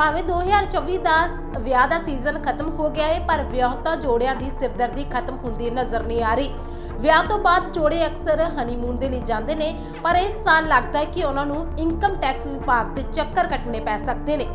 ਭਾਵੇਂ 2024 ਦਾ ਵਿਆਹ ਦਾ ਸੀਜ਼ਨ ਖਤਮ ਹੋ ਗਿਆ ਹੈ ਪਰ ਵਿਆਹੁਤਾ ਜੋੜਿਆਂ ਦੀ ਸਿਰਦਰਦੀ ਖਤਮ ਹੁੰਦੀ ਨਜ਼ਰ ਨਹੀਂ ਆ ਰਹੀ। ਵਿਆਹ ਤੋਂ ਬਾਅਦ ਜੋੜੇ ਅਕਸਰ ਹਨੀਮੂਨ ਦੇ ਲਈ ਜਾਂਦੇ ਨੇ, ਪਰ ਇਸ ਸਾਲ ਲੱਗਦਾ ਹੈ ਕਿ ਉਹਨਾਂ ਨੂੰ ਇਨਕਮ ਟੈਕਸ ਵਿਭਾਗ ਦੇ ਚੱਕਰ ਕੱਟਣੇ ਪੈ ਸਕਦੇ ਨੇ।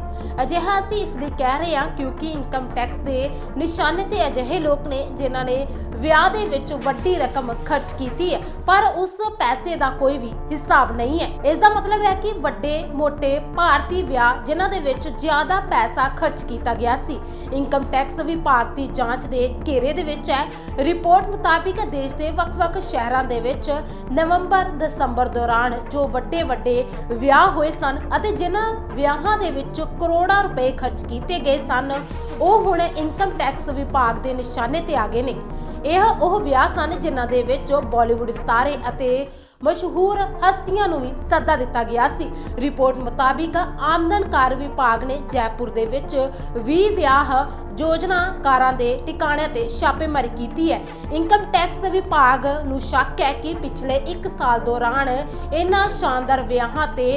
ਅਜਿਹਾ ਅਸੀਂ ਇਸ ਲਈ ਕਹਿ ਰਹੇ ਹਾਂ ਕਿਉਂਕਿ ਇਨਕਮ ਟੈਕਸ ਦੇ ਨਿਸ਼ਾਨੇ ਤੇ ਅਜਿਹੇ ਲੋਕ ਨੇ ਜਿਨ੍ਹਾਂ ਨੇ ਵਿਆਹ ਦੇ ਵਿੱਚ ਵੱਡੀ ਰਕਮ ਖਰਚ ਕੀਤੀ ਹੈ, ਪਰ ਉਸ ਪੈਸੇ ਦਾ ਕੋਈ ਵੀ ਹਿਸਾਬ ਨਹੀਂ ਹੈ। ਇਸ ਦਾ ਮਤਲਬ ਹੈ ਕਿ ਵੱਡੇ ਮੋٹے ਭਾਰਤੀ ਵਿਆਹ, ਜਿਨ੍ਹਾਂ ਦੇ ਵਿੱਚ ਜ਼ਿਆਦਾ ਪੈਸਾ ਖਰਚ ਕੀਤਾ ਗਿਆ ਸੀ ਇਨਕਮ ਟੈਕਸ ਵਿਭਾਗ ਦੀ ਜਾਂਚ ਦੇ ਘੇਰੇ ਦੇ ਵਿੱਚ ਹੈ। ਰਿਪੋਰਟ ਮੁਤਾਬਿਕ ਦੇਸ਼ ਦੇ ਵੱਖ-ਵੱਖ ਸ਼ਹਿਰਾਂ ਦੇ ਵਿੱਚ ਨਵੰਬਰ, ਦਸੰਬਰ ਦੌਰਾਨ ਜੋ ਵੱਡੇ ਵੱਡੇ ਵਿਆਹ ਹੋਏ ਸਨ ਅਤੇ ਜਿਨ੍ਹਾਂ ਵਿਆਹਾਂ ਦੇ ਵਿੱਚ ਕਰੋੜਾਂ ਰੁਪਏ ਖਰਚ ਕੀਤੇ ਗਏ ਸਨ, ਉਹ ਹੁਣ ਇਨਕਮ ਟੈਕਸ ਵਿਭਾਗ ਦੇ ਨਿਸ਼ਾਨੇ ਤੇ ਆ ਗਏ ਨੇ। ਇਹ ਉਹ ਵਿਆਹ ਸਨ ਜਿਨ੍ਹਾਂ ਦੇ ਵਿੱਚ ਬਾਲੀਵੁੱਡ ਸਿਤਾਰੇ ਅਤੇ ਮਸ਼ਹੂਰ ਹਸਤੀਆਂ ਨੂੰ ਵੀ ਸੱਦਾ ਦਿੱਤਾ ਗਿਆ ਸੀ। ਰਿਪੋਰਟ ਮੁਤਾਬਿਕ ਆਮਦਨਕਾਰ ਵਿਭਾਗ ਨੇ ਜੈਪੁਰ ਦੇ ਵਿੱਚ 20 ਵਿਆਹ ਯੋਜਨਾਕਾਰਾਂ ਦੇ ਟਿਕਾਣਿਆਂ ਤੇ ਛਾਪੇਮਾਰੀ ਕੀਤੀ ਹੈ। ਇਨਕਮ ਟੈਕਸ ਵਿਭਾਗ ਨੂੰ ਸ਼ੱਕ ਹੈ ਕਿ ਪਿਛਲੇ 1 ਸਾਲ ਦੌਰਾਨ ਇਹਨਾਂ ਸ਼ਾਨਦਾਰ ਵਿਆਹਾਂ ਤੇ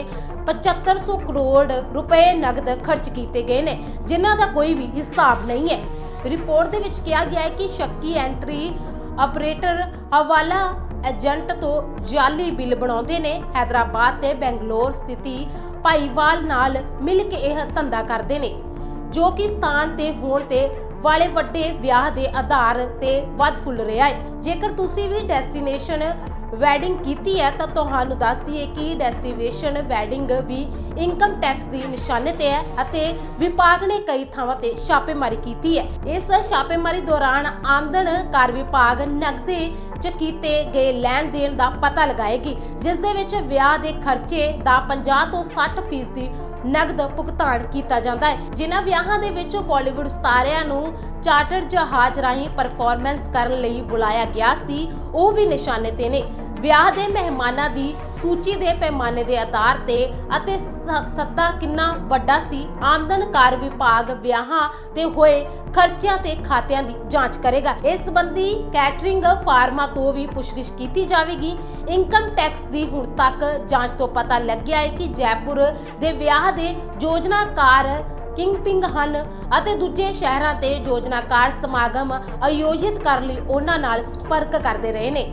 7500 ਕਰੋੜ ਰੁਪਏ ਨਗਦ ਖਰਚ ਕੀਤੇ ਗਏ ਨੇ, ਜਿਨ੍ਹਾਂ ਦਾ ਕੋਈ ਵੀ ਹਿਸਾਬ ਨਹੀਂ ਹੈ। ਰਿਪੋਰਟ ਦੇ ਵਿੱਚ ਕਿਹਾ ਗਿਆ ਹੈ ਕਿ ਸ਼ੱਕੀ ਐਂਟਰੀ ਆਪਰੇਟਰ ਹਵਾਲਾ ਏਜੰਟ ਤੋਂ ਜਾਲੀ ਬਿੱਲ ਬਣਾਉਂਦੇ ਨੇ। ਹైదరాబాద్ ਤੇ ਬੈਂਗਲੌਰ ਸਥਿਤੀ ਭਾਈਵਾਲ ਨਾਲ ਮਿਲ ਕੇ ਇਹ ਧੰਦਾ ਕਰਦੇ ਨੇ, ਜੋ ਕਿ ਸਥਾਨ ਤੇ ਹੋਣ ਤੇ ਵਾਲੇ ਵੱਡੇ ਵਿਆਹ ਦੇ ਆਧਾਰ ਤੇ ਵੱਧ ਫੁੱਲ ਰਿਹਾ ਹੈ। ਜੇਕਰ ਤੁਸੀਂ ਵੀ ਡੈਸਟੀਨੇਸ਼ਨ ਵੈਡਿੰਗ ਕੀਤੀ ਹੈ, ਤਾਂ ਤੁਹਾਨੂੰ ਦੱਸ ਦਈਏ ਕਿ ਡੈਸਟੀਨੇਸ਼ਨ ਵੈਡਿੰਗ ਵੀ ਇਨਕਮ ਟੈਕਸ ਦੀ ਨਿਸ਼ਾਨੇ ਤੇ ਹੈ ਅਤੇ ਵਿਭਾਗ ਨੇ ਕਈ ਥਾਵਾਂ ਤੇ ਛਾਪੇਮਾਰੀ ਕੀਤੀ ਹੈ। ਇਸ ਛਾਪੇਮਾਰੀ ਦੌਰਾਨ ਆਮਦਨ ਕਰ ਵਿਭਾਗ ਨਗਦੇ ਚ ਕੀਤੇ ਗਏ ਲੈਣ ਦੇਣ ਦਾ ਪਤਾ ਲਗਾਏਗੀ, ਜਿਸ ਦੇ ਵਿੱਚ ਵਿਆਹ ਦੇ ਖਰਚੇ ਦਾ 50 ਤੋਂ 60 ਫੀਸਦੀ ਨਗਦ ਭੁਗਤਾਨ ਕੀਤਾ ਜਾਂਦਾ ਹੈ। ਜਿਨ੍ਹਾਂ ਵਿਆਹਾਂ ਦੇ ਵਿੱਚ ਬਾਲੀਵੁੱਡ ਸਤਾਰਿਆਂ ਨੂੰ ਚਾਰਟਰ ਜਹਾਜ਼ ਰਾਹੀਂ ਪਰਫਾਰਮੈਂਸ ਕਰਨ ਲਈ ਬੁਲਾਇਆ ਗਿਆ ਸੀ, ਉਹ ਵੀ ਨਿਸ਼ਾਨੇ ਤੇ ਨੇ। ਵਿਆਹ ਦੇ ਮਹਿਮਾਨਾਂ ਦੀ ਸੂਚੀ ਦੇ ਪੈਮਾਨੇ ਦੇ ਆਧਾਰ ਤੇ ਅਤੇ ਸੱਤਾ ਕਿੰਨਾ ਵੱਡਾ ਸੀ, ਆਮਦਨ ਕਰ ਵਿਭਾਗ ਵਿਆਹਾਂ ਤੇ ਹੋਏ ਖਰਚਿਆਂ ਤੇ ਖਾਤਿਆਂ ਦੀ ਜਾਂਚ ਕਰੇਗਾ। ਇਸ ਸੰਬੰਧੀ ਕੈਟਰਿੰਗ ਫਾਰਮਾਂ ਤੋਂ ਵੀ ਪੁੱਛਗਿੱਛ ਕੀਤੀ ਜਾਵੇਗੀ। ਇਨਕਮ ਟੈਕਸ ਦੀ ਹੁਣ ਤੱਕ ਜਾਂਚ ਤੋਂ ਪਤਾ ਲੱਗਿਆ ਹੈ ਕਿ ਜੈਪੁਰ ਦੇ ਵਿਆਹ ਦੇ ਯੋਜਨਾਕਾਰ ਕਿੰਗ ਪਿੰਗ ਹਨ ਅਤੇ ਦੂਜੇ ਸ਼ਹਿਰਾਂ ਤੇ ਯੋਜਨਾਕਾਰ ਸਮਾਗਮ ਆਯੋਜਿਤ ਕਰਨ ਲਈ ਉਹਨਾਂ ਨਾਲ ਸੰਪਰਕ ਕਰਦੇ ਰਹੇ ਨੇ।